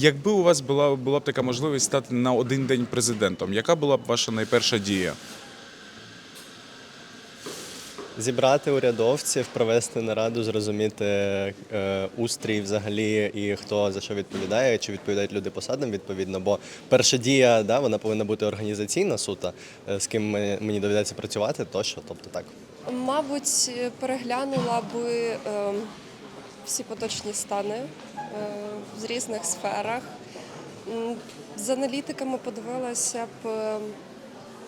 Якби у вас була, була б така можливість стати на один день президентом, яка була б ваша найперша дія? Зібрати урядовців, провести нараду, зрозуміти е, устрій взагалі і хто за що відповідає, чи відповідають люди посадам відповідно. Бо перша дія да, вона повинна бути організаційна сута, е, з ким мені, доведеться працювати, тощо. Тобто так. Мабуть, переглянула би е, всі поточні стани в різних сферах. З аналітиками подивилася б, е,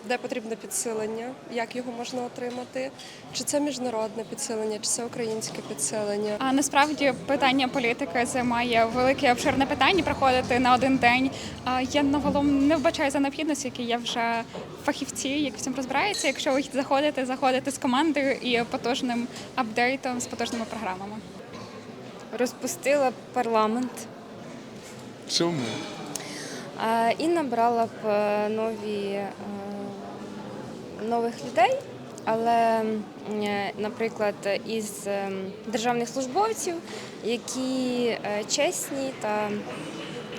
де потрібне підсилення, як його можна отримати, чи це міжнародне підсилення, чи це українське підсилення. А насправді питання політики займає велике обширне питання проходити на один день. Я наголом не вбачаю за необхідності, які є вже фахівці, які в цьому розбираються. Якщо ви заходите, заходите з командою і потужним апдейтом з потужними програмами. Розпустила б парламент Чому? е, і набрала б е, нові, е, нових людей. Але, е, наприклад, із е, державних службовців, які е, чесні та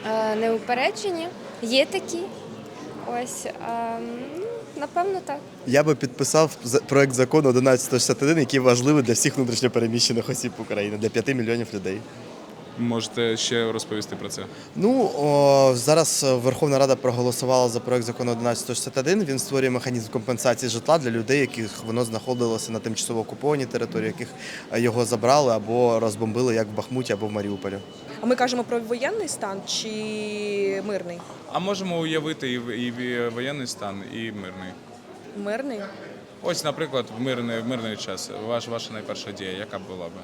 е, неупереджені, є такі. Ось, е, напевно, так. Я би підписав проект закону 1161, який важливий для всіх внутрішньопереміщених осіб України, для 5 мільйонів людей. Можете ще розповісти про це? Ну о, зараз е, Верховна Рада проголосувала за проект закону 1161. Він створює механізм компенсації житла для людей, яких воно знаходилося на тимчасово окупованій території, яких е, його забрали або розбомбили, як в Бахмуті або в Маріуполі. А ми кажемо про воєнний стан чи мирний? А можемо уявити і, в- і воєнний стан, і мирний. Мирний. Ось, наприклад, в мирний, в мирний час. Ваш, ваша найперша дія, яка б була би?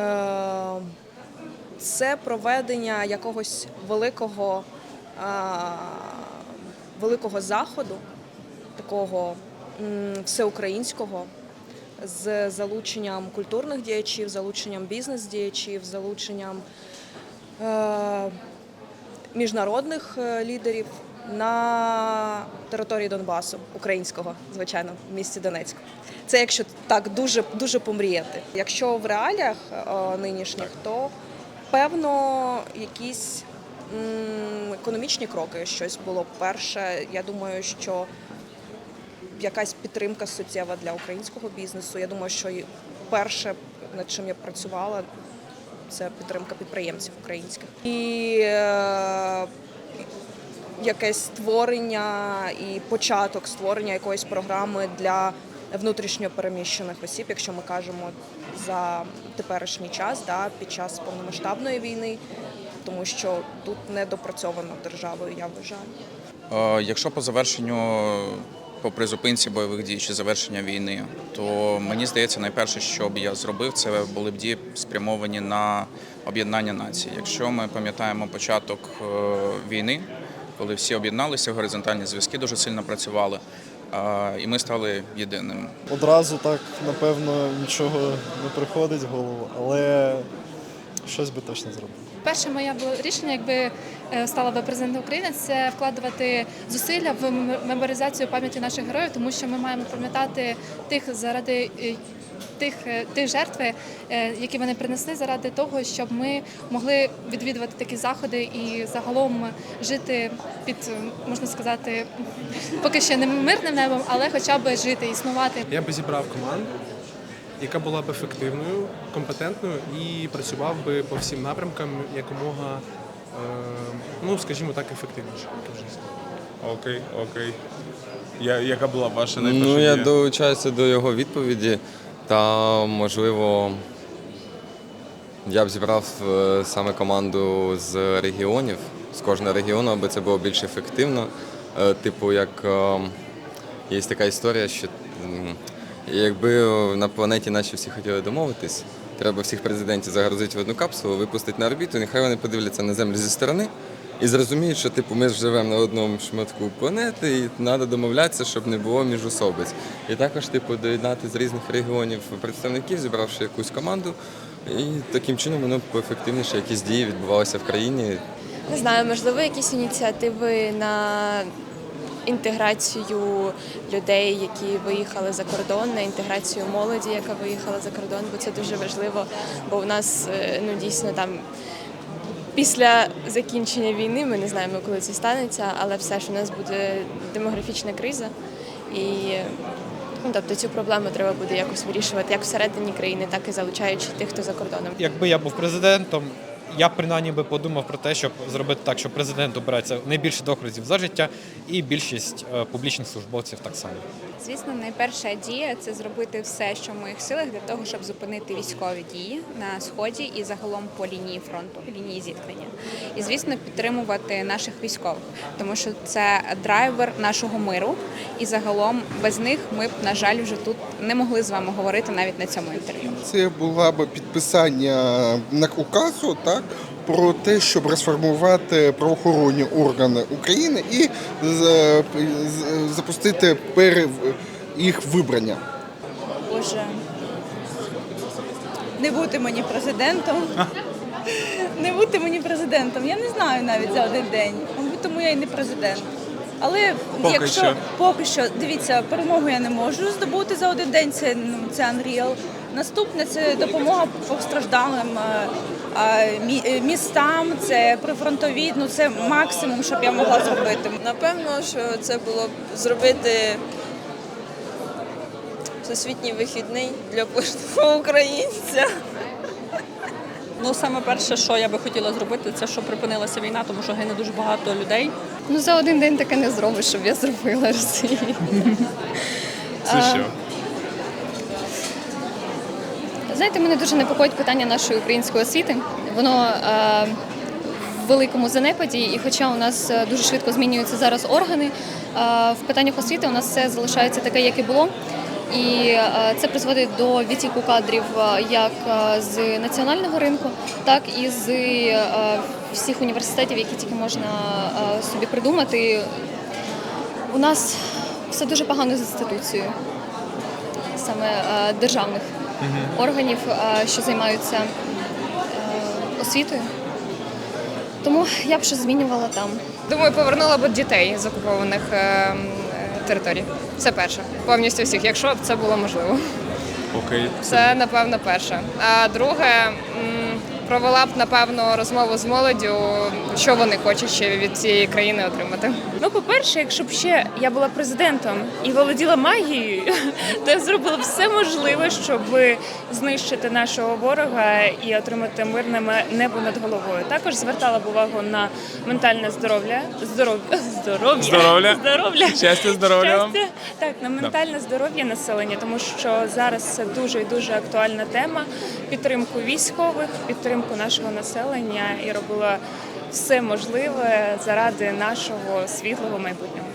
Е, Це проведення якогось великого, великого заходу, такого всеукраїнського, з залученням культурних діячів, залученням бізнес-діячів, залученням е, міжнародних е, лідерів на території Донбасу, українського, звичайно, в місті Донецьк. Це якщо так дуже дуже помріяти. Якщо в реаліях е, нинішніх, то певно якісь економічні кроки щось було перше. Я думаю, що якась підтримка суттєва для українського бізнесу. Я думаю, що перше, над чим я працювала, це підтримка підприємців українських. І е, якесь створення і початок створення якоїсь програми для внутрішньо переміщених осіб, якщо ми кажемо за теперішній час, да, під час повномасштабної війни, тому що тут не допрацьовано державою, я вважаю. Е, Якщо по завершенню, по призупинці бойових дій чи завершення війни, то мені здається, найперше, що б я зробив, це були б дії спрямовані на об'єднання нації. Якщо ми пам'ятаємо початок е, війни, коли всі об'єдналися, горизонтальні зв'язки дуже сильно працювали, і ми стали єдиним. Одразу так, напевно, нічого не приходить в голову, але щось би точно зробив. Перше моє було рішення, якби е, стала би президентом України, це вкладувати зусилля в меморизацію пам'яті наших героїв, тому що ми маємо пам'ятати тих заради е, тих, е, тих жертви, які вони принесли заради того, щоб ми могли відвідувати такі заходи і загалом жити під можна сказати, поки ще не мирним небом, але хоча б жити, існувати. Я би зібрав команду, яка була б ефективною, компетентною і працював би по всім напрямкам якомога, е, ну скажімо так, ефективніше. Окей, окей. Я, яка була ваша найперша Ну, я долучаюся до його відповіді, та можливо я б зібрав е, саме команду з регіонів, з кожного регіону, аби це було більш ефективно. Е, Типу, як є така історія, що м, якби на планеті наші всі хотіли домовитись, треба всіх президентів загрузити в одну капсулу, випустити на орбіту, нехай вони подивляться на землю зі сторони. І зрозуміють, що типу ми живемо на одному шматку планети, і треба домовлятися, щоб не було міжусобиць. І також, типу, доєднати з різних регіонів представників, зібравши якусь команду, і таким чином воно ефективніше якісь дії відбувалися в країні. Не знаю, можливо, якісь ініціативи на інтеграцію людей, які виїхали за кордон, на інтеграцію молоді, яка виїхала за кордон, бо це дуже важливо, бо у нас е, ну дійсно там після закінчення війни ми не знаємо, коли це станеться, але все ж у нас буде демографічна криза. І ну, тобто цю проблему треба буде якось вирішувати як всередині країни, так і залучаючи тих, хто за кордоном. Якби я був президентом, я принаймні би подумав про те, щоб зробити так, щоб президент обирається найбільше двох разів за життя, і більшість е, публічних службовців так само. Звісно, найперша дія це зробити все, що в моїх силах для того, щоб зупинити військові дії на сході і загалом по лінії фронту, лінії зіткнення. І звісно, підтримувати наших військових, тому що це драйвер нашого миру. І загалом без них ми б, на жаль, вже тут не могли з вами говорити навіть на цьому інтерв'ю. Це була б підписання на указу, так про те, щоб розформувати правоохоронні органи України і запустити їх вибрання. Боже. Не бути мені президентом. Не бути мені президентом. Я не знаю навіть за один день. Тому я і не президент. Але Поки якщо що. поки що, дивіться, перемогу я не можу здобути за один день. Це ну це unreal. Наступне це допомога постраждалим е, містам, це прифронтові. Ну це максимум, щоб я могла зробити. Напевно, що це було б зробити всесвітній вихідний для кожного українця. Ну, саме перше, що я би хотіла зробити, це щоб припинилася війна, тому що гине дуже багато людей. Ну за один день таке не зробиш, щоб я зробила Росії. Це що? Знаєте, мене дуже непокоїть питання нашої української освіти. Воно е, в великому занепаді, і хоча у нас е, дуже швидко змінюються зараз органи, е, в питаннях освіти у нас все залишається таке, як і було. І е, це призводить до відтіку кадрів е, як з національного ринку, так і з всіх університетів, які тільки можна собі придумати. У нас все дуже погано з інституцією, саме державних органів, е, що займаються е, освітою. Тому я б щось змінювала там. Думаю, повернула б дітей з окупованих е, територій. Це перше. Повністю всіх, якщо б це було можливо. Окей. Це напевно перше. А друге, м, провела б напевно розмову з молоддю, що вони хочуть ще від цієї країни отримати. Ну, по-перше, якщо б ще я була президентом і володіла магією, то я зробила все можливе, щоб знищити нашого ворога і отримати мирне небо над головою. Також звертала б увагу на ментальне здоров'я, здоров'я, здоров'я, Здоров'я. здоров'я. Щастя, здоров'я вам. Щастя. Так, на ментальне здоров'я населення, тому що зараз це дуже і дуже актуальна тема. Підтримку військових, підтримку нашого населення і робила все можливе заради нашого світлого майбутнього.